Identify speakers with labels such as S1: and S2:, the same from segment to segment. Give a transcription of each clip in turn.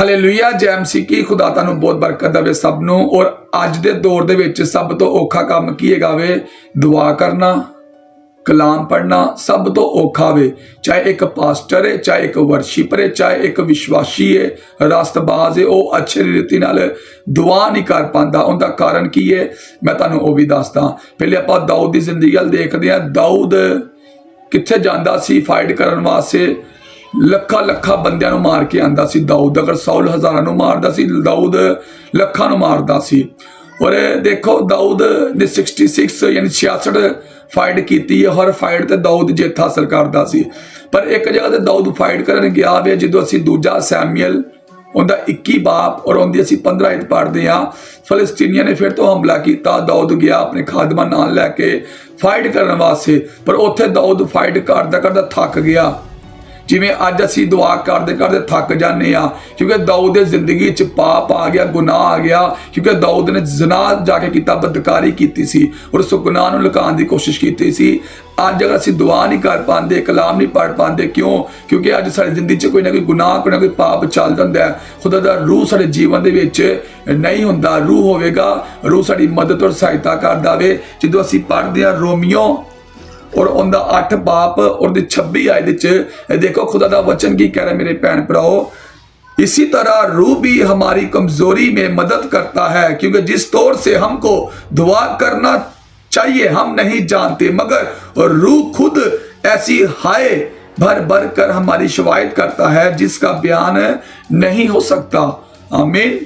S1: Hallelujah ਜੈ ਮਸੀਹ ਕੀ ਖੁਦਾ ਤੁਹਾਨੂੰ ਬਹੁਤ ਬਰਕਤ ਦੇਵੇ ਸਭ ਨੂੰ ਔਰ ਅੱਜ ਦੇ ਦੌਰ ਦੇ ਵਿੱਚ ਸਭ ਤੋਂ ਔਖਾ ਕੰਮ ਕੀ ਹੈਗਾ ਵੇ? ਦੁਆ ਕਰਨਾ, ਕਲਾਮ ਪੜਨਾ ਸਭ ਤੋਂ ਔਖਾ ਵੇ। ਚਾਹੇ ਇੱਕ ਪਾਸਟਰ ਹੈ ਚਾਹੇ ਇੱਕ ਵਰਸ਼ਿਪਰ ਹੈ ਚਾਹੇ ਇੱਕ ਵਿਸ਼ਵਾਸੀ ਹੈ ਰਸਤਬਾਜ਼ ਹੈ ਉਹ ਅੱਛੇ ਰੀਤੀ ਨਾਲ ਦੁਆ ਨਹੀਂ ਕਰ ਪਾਉਂਦਾ। ਉਹਦਾ ਕਾਰਨ ਕੀ ਹੈ ਮੈਂ ਤੁਹਾਨੂੰ ਉਹ ਵੀ ਦੱਸਦਾ। ਪਹਿਲੇ ਆਪਾਂ ਦਾਊਦ ਦੀ ਜ਼ਿੰਦਗੀ ਵੱਲ ਦੇਖਦੇ ਹਾਂ। ਦਾਊਦ ਕਿੱਥੇ ਜਾਂਦਾ ਸੀ? ਫਾਈਟ ਕਰਨ ਵਾਸਤੇ ਲੱਖਾਂ ਲੱਖਾਂ ਬੰਦਿਆਂ ਨੂੰ ਮਾਰ ਕੇ ਆਂਦਾ ਸੀ ਦਾਊਦ। ਅਗਰ ਸੌਲ ਹਜ਼ਾਰਾਂ ਨੂੰ ਮਾਰਦਾ ਸੀ, ਦਾਊਦ ਲੱਖਾਂ ਨੂੰ ਮਾਰਦਾ ਸੀ। ਔਰ ਦੇਖੋ, ਦਾਊਦ ਨੇ 66 ਯਾਨੀ 66 ਫਾਈਟ ਕੀਤੀ ਹੈ। ਹਰ ਫਾਈਟ ਤੇ ਦਾਊਦ ਜਿੱਤ ਹਾਸਲ ਕਰਦਾ ਸੀ। ਪਰ ਇੱਕ ਜਗ੍ਹਾ ਤੇ ਦਾਊਦ ਫਾਈਟ ਕਰਨ ਗਿਆ ਵੇ ਜਦੋਂ ਅਸੀਂ ਦੂਜਾ ਸੈਮੂਅਲ, ਉਹਦਾ 21 ਬਾਪ ਔਰ ਉਹਦੀ ਅਸੀਂ 15 ਆਇਤ ਪੜ੍ਹਦੇ ਆ ਫਲਸਤੀਨੀਆਂ ਨੇ ਫਿਰ ਤੋਂ ਹਮਲਾ ਕੀਤਾ। ਦਾਊਦ ਗਿਆ ਆਪਣੇ ਖਾਦਮਾਂ ਨਾਲ ਲੈ ਕੇ ਫਾਈਟ ਕਰਨ ਵਾਸਤੇ। ਪਰ ਉੱਥੇ ਦਾਊਦ ਫਾਈਟ ਕਰਦਾ ਕਰਦਾ ਥੱਕ ਗਿਆ। ਜਿਵੇਂ ਅੱਜ ਅਸੀਂ ਦੁਆ ਕਰਦੇ ਕਰਦੇ ਥੱਕ ਜਾਂਦੇ ਆ ਕਿਉਂਕਿ ਦਾਊਦ ਦੇ ਜ਼ਿੰਦਗੀ 'ਚ ਪਾਪ ਆ ਗਿਆ, ਗੁਨਾਹ ਆ ਗਿਆ, ਕਿਉਂਕਿ ਦਾਊਦ ਨੇ ਜਨਾਹ ਜਾ ਕੇ ਕੀਤਾ, ਬਦਕਾਰੀ ਕੀਤੀ ਸੀ ਔਰ ਉਸ ਗੁਨਾਹ ਨੂੰ ਲੁਕਾਉਣ ਦੀ ਕੋਸ਼ਿਸ਼ ਕੀਤੀ ਸੀ। ਅੱਜ ਅਗਰ ਅਸੀਂ ਦੁਆ ਨਹੀਂ ਕਰ ਪਾਉਂਦੇ, ਕਲਾਮ ਨਹੀਂ ਪੜ ਪਾਉਂਦੇ, ਕਿਉਂ? ਕਿਉਂਕਿ ਅੱਜ ਸਾਡੀ ਜ਼ਿੰਦਗੀ 'ਚ ਕੋਈ ਨਾ ਕੋਈ ਗੁਨਾਹ, ਕੋਈ ਨਾ ਕੋਈ ਪਾਪ ਚੱਲ ਜਾਂਦਾ ਹੈ। ਖੁਦਾ ਦਾ ਰੂਹ ਸਾਡੇ ਜੀਵਨ ਦੇ ਵਿੱਚ ਨਹੀਂ ਹੁੰਦਾ। ਰੂਹ ਹੋਵੇਗਾ, ਰੂਹ ਸਾਡੀ ਮਦਦ ਔਰ ਸਹਾਇਤਾ ਕਰਦਾ ਵੇ ਜਦੋਂ ਅਸੀਂ ਪੜ੍ਹਦੇ ਆ ਰੋਮੀਓ ਔਰ ਉਹਦਾ 8 ਬਾਪ ਔਰ ਦੀ 26 ਆਇਤ ਵਿੱਚ ਇਹ ਦੇਖੋ ਖੁਦਾ ਦਾ ਵਚਨ ਕੀ ਕਹਿ ਰਿਹਾ ਮੇਰੇ ਭੈਣ ਭਰਾਓ इसी तरह रूह भी हमारी कमजोरी में मदद करता है क्योंकि जिस तौर से हमको दुआ करना चाहिए हम नहीं जानते मगर रूह खुद ऐसी हाय भर भर कर हमारी शिवायत करता है जिसका बयान नहीं हो सकता आमीन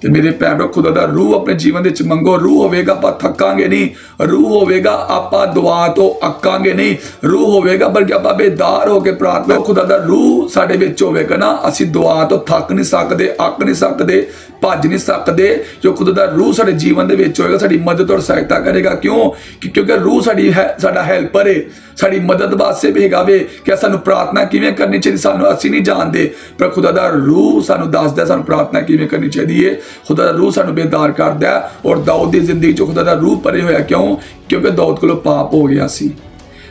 S1: ਤੇ ਮੇਰੇ ਭੈਣੋ ਖੁਦਾ ਦਾ ਰੂਹ ਆਪਣੇ ਜੀਵਨ ਦੇ ਵਿੱਚ ਮੰਗੋ। ਰੂਹ ਹੋਵੇਗਾ, ਆਪਾਂ ਥੱਕਾਂਗੇ ਨਹੀਂ। ਰੂਹ ਹੋਵੇਗਾ, ਆਪਾਂ ਦੁਆ ਤੋਂ ਅੱਕਾਂਗੇ ਨਹੀਂ। ਰੂਹ ਹੋਵੇਗਾ, ਬਲਕਿ ਆਪਾਂ ਬੇਦਾਰ ਹੋ ਕੇ ਪ੍ਰਾਰਥਨਾ ਖੁਦਾ ਦਾ ਰੂਹ ਸਾਡੇ ਵਿੱਚ ਹੋਵੇਗਾ ਨਾ। ਅਸੀਂ ਦੁਆ ਤੋਂ ਥੱਕ ਨਹੀਂ ਸਕਦੇ, ਅੱਕ ਨਹੀਂ ਸਕਦੇ, ਭੱਜ ਨਹੀਂ ਸਕਦੇ। ਜੋ ਖੁਦਾ ਦਾ ਰੂਹ ਸਾਡੇ ਜੀਵਨ ਦੇ ਵਿੱਚ ਹੋਵੇਗਾ, ਸਾਡੀ ਮਦਦ ਔਰ ਸਹਾਇਤਾ ਕਰੇਗਾ। ਕਿਉਂ? ਕਿ- ਕਿਉਂਕਿ ਰੂਹ ਸਾਡੀ ਹੈ, ਸਾਡਾ ਹੈਲਪਰ ਹੈ ਸਾਡੀ ਮਦਦ ਵਾਸਤੇ ਵੀ ਹੈਗਾ ਵੇ ਕਿ ਸਾਨੂੰ ਪ੍ਰਾਰਥਨਾ ਕਿਵੇਂ ਕਰਨੀ ਚਾਹੀਦੀ, ਸਾਨੂੰ ਅਸੀਂ ਨਹੀਂ ਜਾਣਦੇ। ਪਰ ਖੁਦਾ ਦਾ ਰੂਹ ਸਾਨੂੰ ਦੱਸਦਾ, ਸਾਨੂੰ ਪ੍ਰਾਰਥਨਾ ਕਿਵੇਂ ਕਰਨੀ ਚਾਹੀਦੀ ਹੈ ਖੁਦਾ ਦਾ ਰੂਹ ਸਾਨੂੰ ਬੇਦਾਰ ਕਰਦਾ ਔਰ ਦਾਊਦ ਦੀ ਜ਼ਿੰਦਗੀ 'ਚ ਖੁਦਾ ਦਾ ਰੂਹ ਭਰੇ ਹੋਇਆ ਕਿਉਂ? ਕਿਉਂਕਿ ਦਾਊਦ ਕੋਲੋਂ ਪਾਪ ਹੋ ਗਿਆ ਸੀ।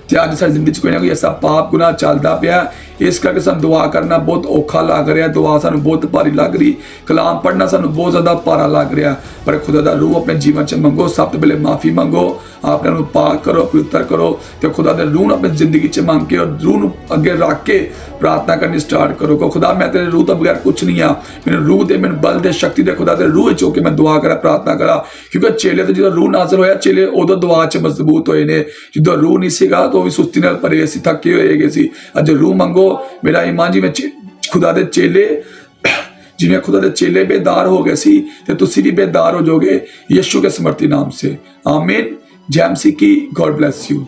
S1: ਤੇ ਅੱਜ ਸਾਡੀ ਜ਼ਿੰਦਗੀ 'ਚ ਕੋਈ ਨਾ ਕੋਈ ਐਸਾ ਪਾਪ ਗੁਨਾਹ ਚੱਲਦਾ ਪਿਆ। ਇਸ ਕਰਕੇ ਸਾਨੂੰ ਦੁਆ ਕਰਨਾ ਬਹੁਤ ਔਖਾ ਲੱਗ ਰਿਹਾ। ਦੁਆ ਸਾਨੂੰ ਬਹੁਤ ਭਾਰੀ ਲੱਗ ਰਹੀ। ਕਲਾਮ ਪੜ੍ਹਨਾ ਸਾਨੂੰ ਬਹੁਤ ਜ਼ਿਆਦਾ ਭਾਰਾ ਲੱਗ ਰਿਹਾ। ਪਰ ਖੁਦਾ ਦਾ ਰੂਹ ਆਪਣੇ ਜੀਵਨ 'ਚ ਮੰਗੋ। ਸਭ ਤੋਂ ਪਹਿਲੇ ਮਾਫੀ ਮੰਗੋ। ਆਪਣੇ ਨੂੰ ਪਾਕ ਕਰੋ ਪਵਿੱਤਰ ਕਰੋ ਤੇ ਖੁਦਾ ਦੇ ਰੂਹ ਨੂੰ ਆਪਣੀ ਜ਼ਿੰਦਗੀ 'ਚ ਮੰਗ ਕੇ ਔਰ ਰੂਹ ਨੂੰ ਅੱਗੇ ਰੱਖ ਕੇ ਪ੍ਰਾਰਥਨਾ ਕਰਨੀ ਸਟਾਰਟ ਕਰੋ। ਕਿ ਖੁਦਾ, ਮੈਂ ਤੇਰੇ ਰੂਹ ਤੋਂ ਬਗੈਰ ਕੁਝ ਨਹੀਂ ਆ। ਮੈਨੂੰ ਰੂਹ ਦੇ, ਮੈਨੂੰ ਬਲ ਦੇ, ਸ਼ਕਤੀ ਦੇ ਖੁਦਾ ਦੇ ਰੂਹ 'ਚ ਹੋ ਕੇ ਮੈਂ ਦੁਆ ਕਰਾਂ, ਪ੍ਰਾਰਥਨਾ ਕਰਾਂ। ਕਿਉਂਕਿ ਚੇਲੇ ਤੇ ਜਦੋਂ ਰੂਹ ਨਾਜ਼ਰ ਹੋਇਆ, ਚੇਲੇ ਉਦੋਂ ਦੁਆ 'ਚ ਮਜ਼ਬੂਤ ਹੋਏ ਨੇ। ਜਦੋਂ ਰੂਹ ਨਹੀਂ ਸੀਗਾ ਰਾਤ ਵੀ ਸੁਸਤੀ ਨਾਲ ਭਰੇ ਅਸੀਂ, ਥੱਕੇ ਹੋਏ ਗਏ ਸੀ। ਅੱਜ ਰੂਹ ਮੰਗੋ, ਮੇਰਾ ਇਮਾਨ ਜੀ, ਮੈਂ ਖੁਦਾ ਦੇ ਚੇਲੇ, ਜਿਵੇਂ ਖੁਦਾ ਦੇ ਚੇਲੇ ਬੇਦਾਰ ਹੋ ਗਏ ਸੀ, ਤੇ ਤੁਸੀਂ ਵੀ ਬੇਦਾਰ ਹੋ ਜਾਓਗੇ, ਯਿਸੂ ਕੇ ਸਮਰਤੀ ਨਾਮ ਸੇ। ਆਮੀਨ। ਜੈਮਸੀ ਕੀ, ਗੋਡ ਬlesਸ ਯੂ।